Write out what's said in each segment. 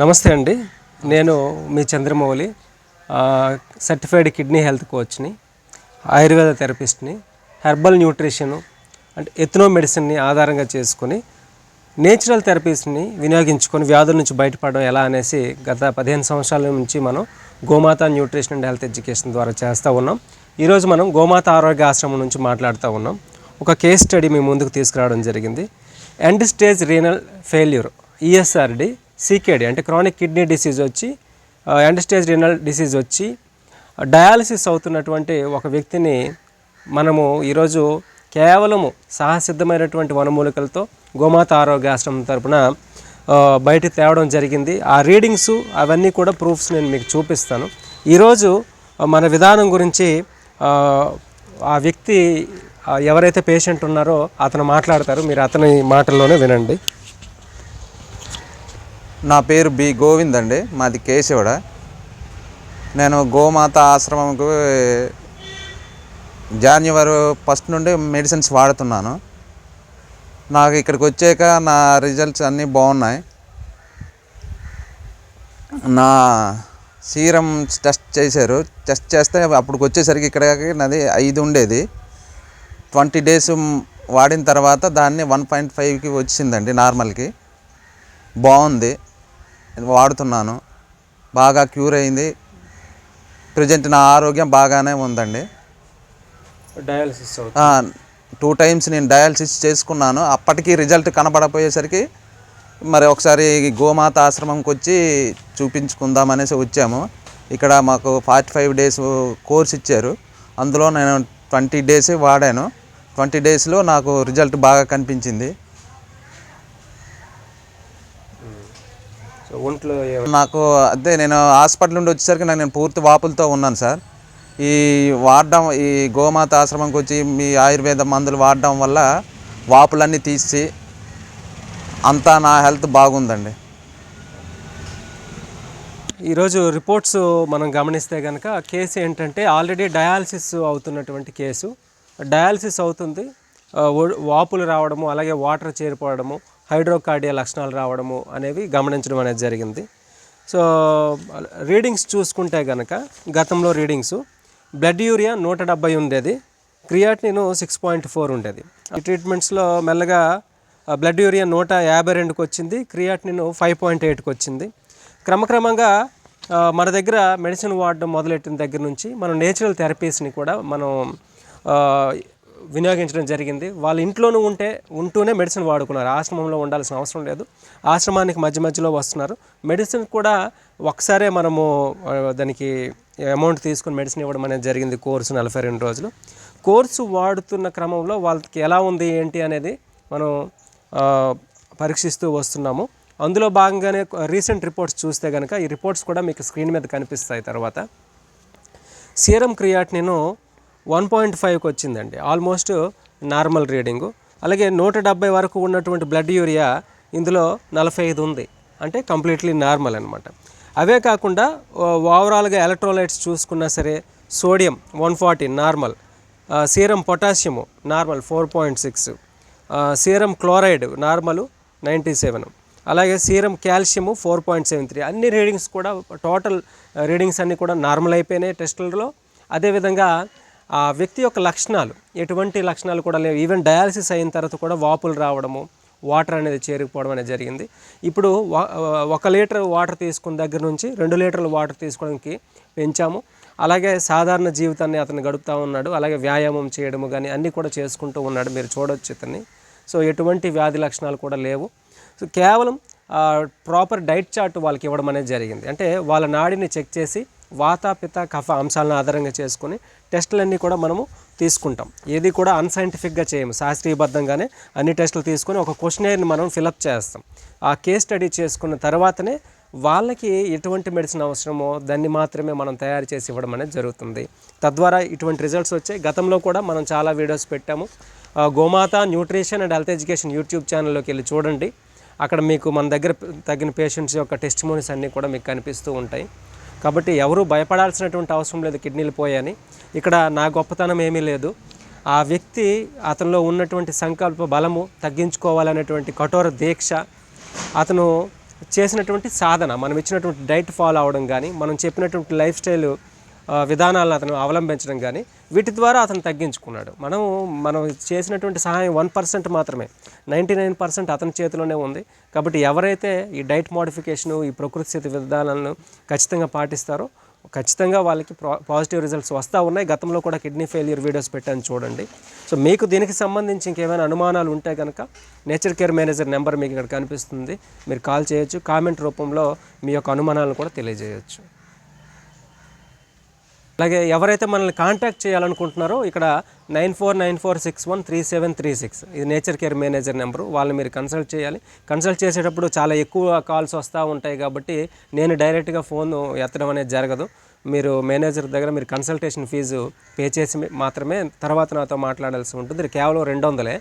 నమస్తే అండి. నేను మీ చంద్రమౌళి సర్టిఫైడ్ కిడ్నీ హెల్త్ కోచ్ని ఆయుర్వేద థెరపిస్ట్ని హెర్బల్ న్యూట్రిషన్ అంటే ఎథనో మెడిసిన్ని ఆధారంగా చేసుకొని నేచురల్ థెరపీస్ని వినియోగించుకొని వ్యాధుల నుంచి బయటపడడం ఎలా అనేసి గత పదిహేను సంవత్సరాల నుంచి మనం గోమాత న్యూట్రిషన్ అండ్ హెల్త్ ఎడ్యుకేషన్ ద్వారా చేస్తూ ఉన్నాం. ఈరోజు మనం గోమాత ఆరోగ్య ఆశ్రమం నుంచి మాట్లాడుతూ ఉన్నాం. ఒక కేస్ స్టడీ మీ ముందుకు తీసుకురావడం జరిగింది. End stage renal failure ESRD CKD అంటే క్రానిక్ కిడ్నీ డిసీజ్ వచ్చి ఎండ్ స్టేజ్ రినల్ డిసీజ్ వచ్చి డయాలసిస్ అవుతున్నటువంటి ఒక వ్యక్తిని మనము ఈరోజు కేవలము సహసిద్ధమైనటువంటి వనమూలికలతో గోమాత ఆరోగ్య ఆశ్రమం తరపున బయట తేవడం జరిగింది. ఆ రీడింగ్స్ అవన్నీ కూడా ప్రూఫ్స్ నేను మీకు చూపిస్తాను. ఈరోజు మన విధానం గురించి ఆ, వ్యక్తి ఎవరైతే పేషెంట్ ఉన్నారో అతను మాట్లాడతారు. మీరు అతని మాటల్లోనే వినండి. నా పేరు బి గోవింద్ అండి. మాది కేశవడ. నేను గోమాత ఆశ్రమంకు జాన్యువరి ఫస్ట్ నుండి మెడిసిన్స్ వాడుతున్నాను. నాకు ఇక్కడికి వచ్చాక నా రిజల్ట్స్ అన్నీ బాగున్నాయి. నా సీరం టెస్ట్ చేశారు. టెస్ట్ చేస్తే అప్పుడు వచ్చేసరికి ఇక్కడికి నాది ఐదు ఉండేది. ట్వంటీ డేస్ వాడిన తర్వాత దాన్ని వన్ పాయింట్ ఫైవ్కి వచ్చిందండి నార్మల్కి. బాగుంది. వాడుతున్నాను. బాగా క్యూర్ అయింది. ప్రజెంట్ నా ఆరోగ్యం బాగానే ఉందండి. డయాలసిస్ టూ టైమ్స్ నేను డయాలసిస్ చేసుకున్నాను. అప్పటికి రిజల్ట్ కనబడపోయేసరికి మరి ఒకసారి గోమాత ఆశ్రమంకి వచ్చి చూపించుకుందాం అనేసి వచ్చాము. ఇక్కడ మాకు ఫార్టీ ఫైవ్ డేస్ కోర్స్ ఇచ్చారు. అందులో నేను ట్వంటీ డేస్ వాడాను. ట్వంటీ డేస్లో నాకు రిజల్ట్ బాగా కనిపించింది. సో ఒంట్లో నాకు అదే నేను హాస్పిటల్ నుండి వచ్చేసరికి నాకు నేను పూర్తి వాపులతో ఉన్నాను సార్. ఈ వాడడం ఈ గోమాత ఆశ్రమంకి వచ్చి మీ ఆయుర్వేద మందులు వాడడం వల్ల వాపులన్నీ తీసి అంతా నా హెల్త్ బాగుందండి. ఈరోజు రిపోర్ట్స్ మనం గమనిస్తే కనుక కేసు ఏంటంటే ఆల్రెడీ డయాలసిస్ అవుతున్నటువంటి కేసు. డయాలసిస్ అవుతుంది వాపులు రావడము అలాగే వాటర్ చేరిపోవడము హైడ్రోకార్డియా లక్షణాలు రావడము అనేవి గమనించడం అనేది జరిగింది. సో రీడింగ్స్ చూసుకుంటే కనుక గతంలో రీడింగ్స్ బ్లడ్ యూరియా నూట డెబ్బై ఉండేది క్రియాటినిన్ సిక్స్ పాయింట్ ఫోర్ ఉండేది. ఈ ట్రీట్మెంట్స్లో మెల్లగా బ్లడ్ యూరియా నూట యాభై రెండుకి వచ్చింది క్రియాటినిన్ ఫైవ్ పాయింట్ ఎయిట్కి వచ్చింది. క్రమక్రమంగా మన దగ్గర మెడిసిన్ వాడడం మొదలెట్టిన దగ్గర నుంచి మనం నేచురల్ థెరపీస్ని కూడా మనం వినియోగించడం జరిగింది. వాళ్ళ ఇంట్లోనూ ఉంటే ఉంటూనే మెడిసిన్ వాడుకున్నారు. ఆశ్రమంలో ఉండాల్సిన అవసరం లేదు. ఆశ్రమానికి మధ్య మధ్యలో వస్తున్నారు. మెడిసిన్ కూడా ఒకసారే మనము దానికి అమౌంట్ తీసుకుని మెడిసిన్ ఇవ్వడం అనేది జరిగింది కోర్సు నలభై రెండు రోజులు. కోర్సు వాడుతున్న క్రమంలో వాళ్ళకి ఎలా ఉంది ఏంటి అనేది మనం పరీక్షిస్తూ వస్తున్నాము. అందులో భాగంగానే రీసెంట్ రిపోర్ట్స్ చూస్తే కనుక ఈ రిపోర్ట్స్ కూడా మీకు స్క్రీన్ మీద కనిపిస్తాయి తర్వాత. సీరం క్రియాటినిన్ వన్ పాయింట్ ఫైవ్కి వచ్చిందండి. Almost normal reading. అలాగే నూట డెబ్బై వరకు ఉన్నటువంటి బ్లడ్ యూరియా ఇందులో నలభై ఐదు ఉంది. అంటే కంప్లీట్లీ నార్మల్ అనమాట అవే కాకుండా ఓవరాల్గా ఎలక్ట్రోలైట్స్ చూసుకున్నా సరే sodium one forty normal. Serum potassium normal four point six. Serum chloride normal ninety seven. అలాగే serum calcium four point seven three. అన్ని రీడింగ్స్ కూడా టోటల్ రీడింగ్స్ అన్నీ కూడా నార్మల్ అయిపోయినాయి టెస్టులలో. అదేవిధంగా ఆ వ్యక్తి యొక్క లక్షణాలు ఎటువంటి లక్షణాలు కూడా లేవు. ఈవెన్ డయాలసిస్ అయిన తర్వాత కూడా వాపులు రావడము వాటర్ అనేది చేరుకుపోవడం అనేది జరిగింది. ఇప్పుడు ఒక లీటర్ వాటర్ తీసుకున్న దగ్గర నుంచి రెండు లీటర్ల వాటర్ తీసుకోవడానికి పెంచాము. అలాగే సాధారణ జీవితాన్ని అతను గడుపుతూ ఉన్నాడు. అలాగే వ్యాయామం చేయడము కానీ అన్నీ కూడా చేసుకుంటూ ఉన్నాడు. మీరు చూడవచ్చు ఇతన్ని. సో ఎటువంటి వ్యాధి లక్షణాలు కూడా లేవు. సో కేవలం ప్రాపర్ డైట్ చార్ట్ వాళ్ళకి ఇవ్వడం అనేది జరిగింది. అంటే వాళ్ళ నాడిని చెక్ చేసి వాత పిత కఫ అంశాలను ఆధారంగా చేసుకొని టెస్టులన్నీ కూడా మనము తీసుకుంటాం. ఏది కూడా అన్సైంటిఫిక్గా చేయము. శాస్త్రీయబద్ధంగానే అన్ని టెస్టులు తీసుకొని ఒక క్వశ్చనేర్ని మనం ఫిలప్ చేస్తాం. ఆ కేస్ స్టడీ చేసుకున్న తర్వాతనే వాళ్ళకి ఎటువంటి మెడిసిన్ అవసరమో దాన్ని మాత్రమే మనం తయారు చేసి ఇవ్వడం అనేది జరుగుతుంది. తద్వారా ఇటువంటి రిజల్ట్స్ వచ్చాయి గతంలో కూడా మనం చాలా వీడియోస్ పెట్టాము. Gomata nutrition and health education YouTube ఛానల్లోకి వెళ్ళి చూడండి. అక్కడ మీకు మన దగ్గర తగిన పేషెంట్స్ యొక్క టెస్టిమోనీస్ అన్నీ కూడా మీకు కనిపిస్తూ ఉంటాయి. కాబట్టి ఎవరూ భయపడాల్సినటువంటి అవసరం లేదు కిడ్నీలు పోయాని ఇక్కడ నా గొప్పతనం ఏమీ లేదు. ఆ వ్యక్తి అతనిలో ఉన్నటువంటి సంకల్ప బలము తగ్గించుకోవాలనేటువంటి కఠోర దీక్ష అతను చేసినటువంటి సాధన మనం ఇచ్చినటువంటి డైట్ ఫాలో అవడం కానీ మనం చెప్పినటువంటి లైఫ్ స్టైల్ విధానాలను అతను అవలంబించడం కానీ వీటి ద్వారా అతను తగ్గించుకున్నాడు. మనం మనం చేసినటువంటి సహాయం వన్ పర్సెంట్ మాత్రమే. నైంటీ నైన్ పర్సెంట్ అతని చేతిలోనే ఉంది. కాబట్టి ఎవరైతే ఈ డైట్ మోడిఫికేషను ఈ ప్రకృతి స్థితి విధానాలను ఖచ్చితంగా పాటిస్తారో ఖచ్చితంగా వాళ్ళకి పాజిటివ్ రిజల్ట్స్ వస్తూ ఉన్నాయి. గతంలో కూడా కిడ్నీ ఫెయిల్యూర్ వీడియోస్ పెట్టాను చూడండి. సో మీకు దీనికి సంబంధించి ఇంకేమైనా అనుమానాలు ఉంటే కనుక నేచర్ కేర్ మేనేజర్ నెంబర్ మీకు ఇక్కడ కనిపిస్తుంది. మీరు కాల్ చేయొచ్చు. కామెంట్ రూపంలో మీ యొక్క అనుమానాలను కూడా తెలియజేయచ్చు. అలాగే ఎవరైతే మనల్ని కాంటాక్ట్ చేయాలనుకుంటున్నారో ఇక్కడ nine four nine four six one three seven three six. ఇది నేచర్ కేర్ మేనేజర్ నెంబరు. వాళ్ళని మీరు కన్సల్ట్ చేయాలి. కన్సల్ట్ చేసేటప్పుడు చాలా ఎక్కువ కాల్స్ వస్తూ ఉంటాయి కాబట్టి నేను డైరెక్ట్గా ఫోన్ ఎత్తడం అనేది జరగదు. మీరు మేనేజర్ దగ్గర మీరు కన్సల్టేషన్ ఫీజు పే చేసి మాత్రమే తర్వాత నాతో మాట్లాడాల్సి ఉంటుంది. కేవలం రెండు వందలే.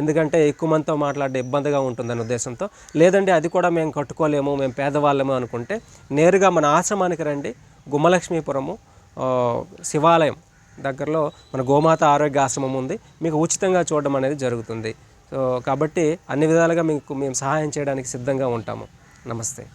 ఎందుకంటే ఎక్కువ మందితో మాట్లాడే ఇబ్బందిగా ఉంటుందనే ఉద్దేశంతో. లేదంటే అది కూడా మేము కట్టుకోలేము మేము పేదవాళ్ళము అనుకుంటే నేరుగా మన ఆశ్రమానికి రండి. గుమ్మలక్ష్మీపురము శివాలయం దగ్గరలో మన గోమాత ఆరోగ్య ఆశ్రమం ఉంది. మీకు ఉచితంగా చూడడం అనేది జరుగుతుంది. సో కాబట్టి అన్ని విధాలుగా మీకు మేము సహాయం చేయడానికి సిద్ధంగా ఉంటాము. నమస్తే.